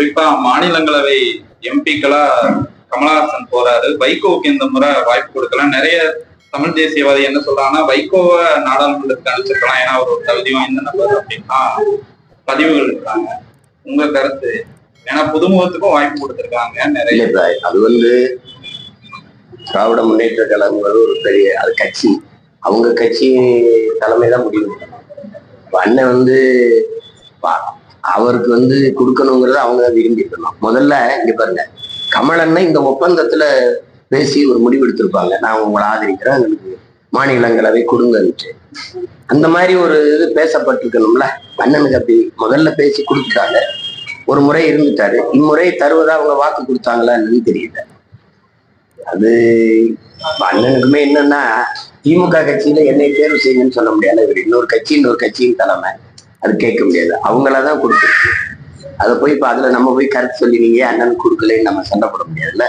குறிப்பா மாநிலங்களவை எம்பிக்களா கமலஹாசன் போறாரு. வைகோவுக்கு இந்த முறை வாய்ப்பு கொடுக்கலாம் நிறைய தமிழ் தேசியவாதி என்ன சொல்றாங்கன்னா வைகோவை நாடாளுமன்றத்துக்கு அனுப்பிச்சிருக்கலாம். ஏன்னா அவர் ஒரு தகுதி வாய்ந்த நபர் அப்படின்னா பதிவுகள் இருக்காங்க உங்க கருத்து? ஏன்னா புதுமுகத்துக்கும் வாய்ப்பு கொடுத்திருக்காங்க நிறைய. அது வந்து திராவிட முன்னேற்ற கழகங்கிறது ஒரு பெரிய அது கட்சி. அவங்க கட்சி தலைமை தான் முடிவு. அண்ணன் வந்து பா- அவருக்கு வந்து கொடுக்கணுங்கிறத அவங்க தான் விரும்பி இருக்கணும். முதல்ல இங்க பாருங்க கமலண்ணன் இந்த ஒப்பந்தத்துல பேசி ஒரு முடிவு எடுத்திருப்பாங்க. நான் உங்களை ஆதரிக்கிறேன் எங்களுக்கு மாநிலங்களவை கொடுங்கன்ட்டு அந்த மாதிரி ஒரு இது பேசப்பட்டிருக்கணும்ல? அண்ணனுக்கு அப்படி முதல்ல பேசி கொடுத்துட்டாங்க. ஒரு முறை இருந்துட்டாரு. இம்முறை தருவதா அவங்க வாக்கு கொடுத்தாங்களா என்னன்னு தெரியல. அது அண்ணனுக்குமே என்னன்னா திமுக கட்சியில என்னை தேர்வு செய்யுங்கன்னு சொல்ல முடியாது. இவர் இன்னொரு கட்சி இன்னொரு கட்சியின் தலைமை. அது கேட்க முடியாது. அவங்களதான் கொடுத்துருக்கு அதை போய் இப்ப அதுல நம்ம போய் கருத்து சொல்லி நீங்க அண்ணன் கொடுக்கலன்னு நம்ம சண்டை போட முடியாதுல்ல?